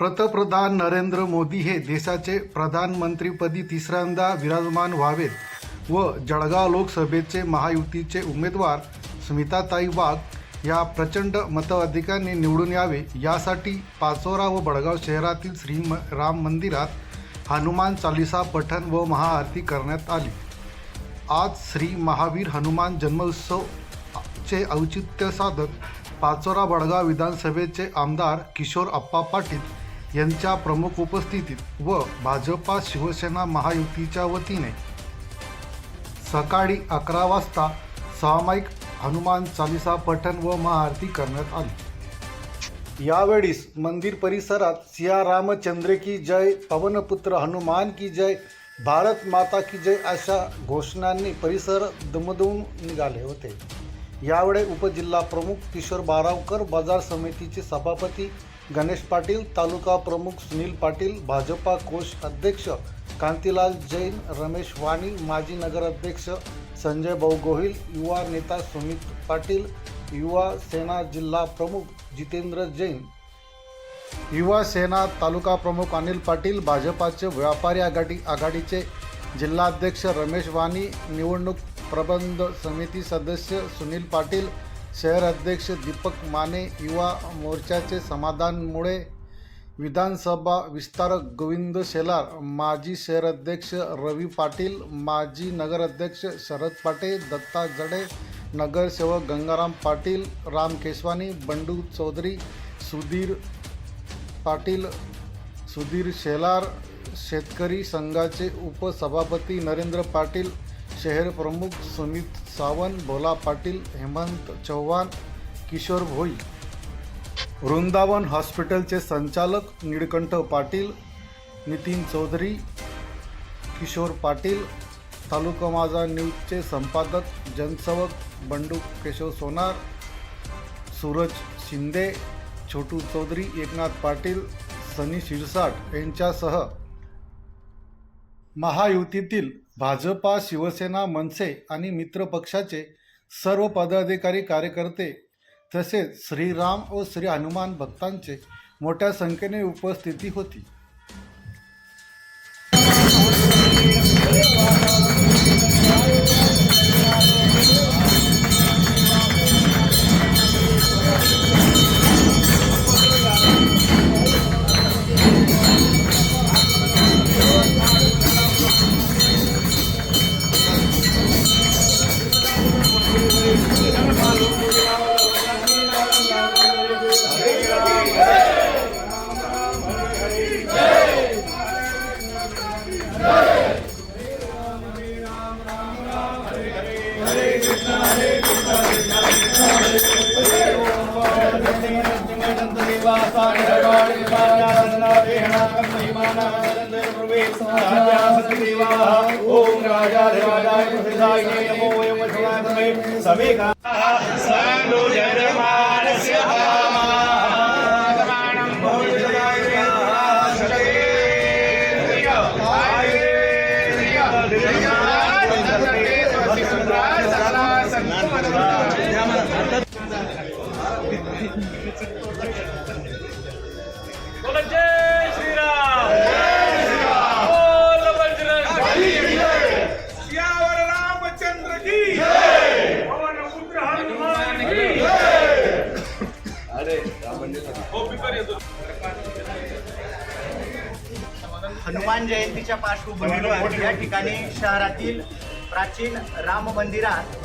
पंतप्रधान नरेंद्र मोदी हे देशाचे प्रधानमंत्रीपदी तिसऱ्यांदा विराजमान व्हावेत व जळगाव लोकसभेचे महायुतीचे उमेदवार स्मिताताई वाघ या प्रचंड मताधिकांनी निवडून यावे यासाठी पाचोरा व बडगाव शहरातील श्री म राम मंदिरात हनुमान चालिसा पठण व महाआरती करण्यात आली. आज श्री महावीर हनुमान जन्मोत्सव चे औचित्य साधत पाचोरा बडगाव विधानसभेचे आमदार किशोर अप्पा पाटील यांच्या प्रमुख उपस्थितीत व भाजपा शिवसेना महायुतीच्या वतीने सकाळी अकरा वाजता सामायिक हनुमान चालिसा पठण व महाआरती करण्यात आली. यावेळीस मंदिर परिसरात सिया रामचंद्र की जय पवनपुत्र हनुमान की जय भारत माता की जय अशा घोषणांनी परिसर दमदवून निघाले होते. यावेळी उपजिल्हा प्रमुख किशोर बारावकर बाजार समितीचे सभापती गणेश पाटील तालुका प्रमुख सुनील पाटील भाजपा कोष अध्यक्ष कांतीलाल जैन रमेश वाणी माजी नगराध्यक्ष संजय भाऊ गोहिल युवा नेता सुमित पाटील युवा सेना जिल्हा प्रमुख जितेंद्र जैन. युवा सेना तालुका प्रमुख अनिल पाटील भाजपाचे व्यापारी आघाडी आघाडीचे जिल्हाध्यक्ष रमेश वाणी निवडणूक प्रबंध समिती सदस्य सुनील पाटील शहर अध्यक्ष दीपक माने युवा मोर्चाचे समाधानमुळे विधानसभा विस्तारक गोविंद शेलार माजी शहराध्यक्ष रवी पाटील माजी नगराध्यक्ष शरद पाटील दत्ता जडे नगरसेवक गंगाराम पाटील राम केशवानी बंडू चौधरी सुधीर पाटील सुधीर शेलार शेतकरी संघाचे उपसभापती नरेंद्र पाटील शहर प्रमुख सुमित सावंत भोला पाटील हेमंत चव्हाण किशोर भोई. वृंदावन हॉस्पिटलचे संचालक निळकंठ पाटील नितीन चौधरी किशोर पाटील तालुका माझा न्यूजचे संपादक जनसेवक बंडू केशव सोनार सूरज शिंदे छोटू चौधरी एकनाथ पाटील सनी शिरसाट यांच्यासह महायुतीतील भाजपा शिवसेना मनसे आणि मित्र पक्षाचे सर्व पदाधिकारी कार्यकर्ते तसेच श्रीराम व श्री हनुमान भक्तांचे मोठ्या संख्येने उपस्थिती होती. ओम राजाधिराजाय प्रसिद्धाय नमो वयं वचनाय समे का साधु जयमानस्य हनुमान जयंतीच्या पार्श्वभूमीवर या ठिकाणी शहरातील प्राचीन राम मंदिरात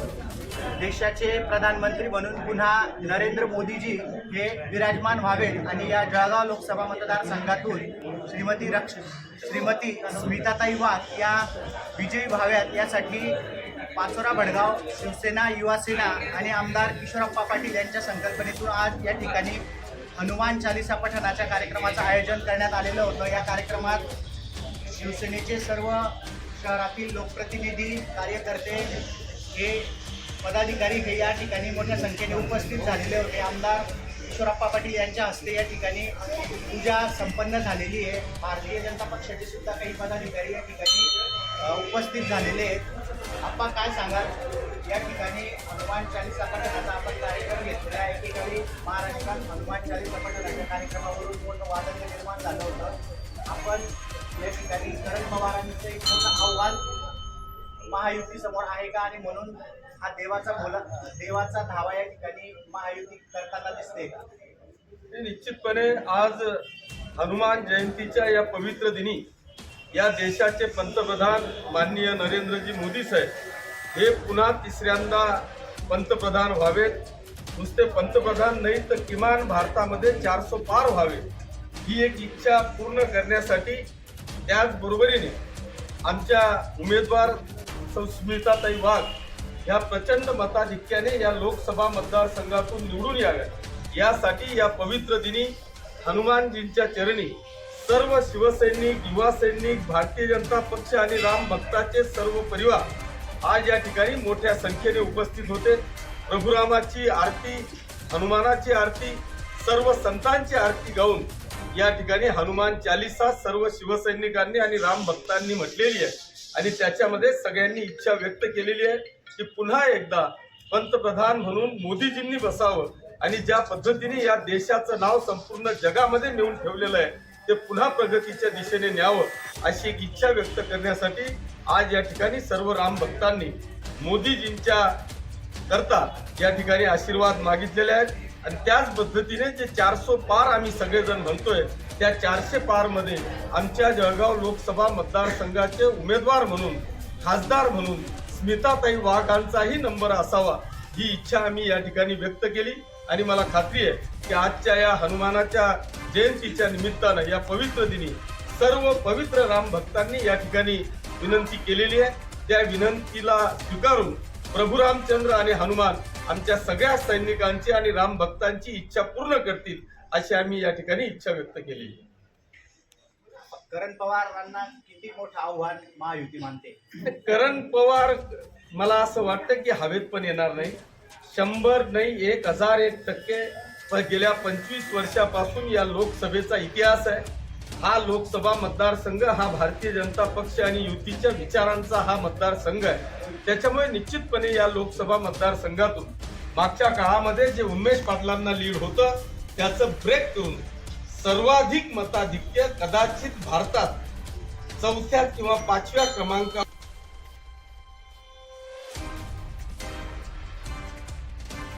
देशाचे प्रधानमंत्री म्हणून पुन्हा नरेंद्र मोदीजी हे विराजमान व्हावेत आणि या जळगाव लोकसभा मतदारसंघातून श्रीमती रक्ष श्रीमती स्मिताताई वाघ या विजयी व्हाव्यात. यासाठी पाचोरा भडगाव शिवसेना युवासेना आणि आमदार किशोरप्पा पाटील यांच्या संकल्पनेतून आज या ठिकाणी हनुमान चालिसा पठणाच्या कार्यक्रमाचं आयोजन करण्यात आलेलं होतं. या कार्यक्रमात शिवसेनेचे सर्व शहरातील लोकप्रतिनिधी कार्यकर्ते हे पदाधिकारी हे या ठिकाणी मोठ्या संख्येने उपस्थित झालेले होते. आमदार किशोरप्पा पाटील यांच्या हस्ते या ठिकाणी पूजा संपन्न झालेली आहे. भारतीय जनता पक्षाचे सुद्धा काही पदाधिकारी या ठिकाणी उपस्थित झालेले आहेत. आप्पा काय सांगाल? या ठिकाणी हनुमान चालीसा पठणाचा आपण कार्यक्रम घेतलेला आहे. एकीकडे महाराष्ट्रात हनुमान चालीसा पठणाच्या कार्यक्रमावरून मोठं वादन निर्माण झालं होतं. आपण या ठिकाणी शरद पवारांचं एक मोठं आव्हान महायुती समोर आहे का? आणि म्हणून हा देवाचा बोला देवाचा धावा या ठिकाणी महायुती करताना दिसते का? निश्चितपणे आज हनुमान जयंतीच्या या पवित्र दिनी या देशाचे पंतप्रधान माननीय नरेंद्रजी मोदी साहेब हे पुन्हा तिसऱ्यांदा पंतप्रधान व्हावेत. नुसते पंतप्रधान नाही तर किमान भारतामध्ये चारसो पार व्हावे. ही एक इच्छा पूर्ण करण्यासाठी त्याचबरोबरीने आमच्या उमेदवार सुस्मिताताई वाघ ह्या प्रचंड मताधिक्याने या लोकसभा मतदारसंघातून निवडून याव्या यासाठी या पवित्र दिनी हनुमानजींच्या चरणी सर्व शिवसैनिक युवा सैनिक भारतीय जनता पक्ष आणि राम भक्ताचे सर्व परिवार आज या ठिकाणी मोठ्या संख्येने उपस्थित होते. प्रभुरामाची आरती हनुमानाची आरती सर्व संतांची आरती गाऊन या ठिकाणी हनुमान चालिसा सर्व शिवसैनिकांनी आणि राम भक्तांनी म्हटलेली आहे. आणि त्याच्यामध्ये सगळ्यांनी इच्छा व्यक्त केलेली आहे की पुन्हा एकदा पंतप्रधान म्हणून मोदीजींनी बसावं. आणि ज्या पद्धतीने या देशाचं नाव संपूर्ण जगामध्ये नेऊन ठेवलेलं आहे ते पुन्हा प्रगतीच्या दिशेने न्यावं अशी एक इच्छा व्यक्त करण्यासाठी आज या ठिकाणी सर्व राम भक्तांनी मोदीजींच्या करता या ठिकाणी आशीर्वाद मागितलेले आहेत. आणि त्याच पद्धतीने जे चारशे पार आम्ही सगळेजण म्हणतोय त्या चारशे पारमध्ये आमच्या जळगाव लोकसभा मतदारसंघाचे उमेदवार म्हणून खासदार म्हणून स्मिताताई वाघांचाही नंबर असावा ही इच्छा आम्ही या ठिकाणी व्यक्त केली. आणि मला खात्री आहे की आजच्या या हनुमानाच्या जयंतीच्या निमित्तानं या पवित्र दिनी सर्व पवित्र राम भक्तांनी या ठिकाणी विनंती केलेली आहे. त्या विनंतीला स्वीकारून प्रभू रामचंद्र आणि हनुमान आमच्या सगळ्या सैनिकांची आणि राम भक्तांची इच्छा पूर्ण करतील अशी आम्ही या ठिकाणी इच्छा व्यक्त आहे. करण पवारांना किती मोठं आव्हान महायुती मानते? करण पवार मला असं वाटतं की हवेत पण येणार नाही. शंभर नाही एक हजार एक टक्के गेल्या पंचवीस वर्षापासून या लोकसभेचा इतिहास आहे. हा लोकसभा मतदारसंघ हा भारतीय जनता पक्ष आणि युतीच्या विचारांचा हा मतदारसंघ आहे. त्याच्यामुळे निश्चितपणे या लोकसभा मतदारसंघातून मागच्या काळामध्ये जे उमेश पाटलांना लीड होतं त्याचं ब्रेक करून सर्वाधिक मताधिक्य कदाचित भारतात चौथ्या किंवा पाचव्या क्रमांका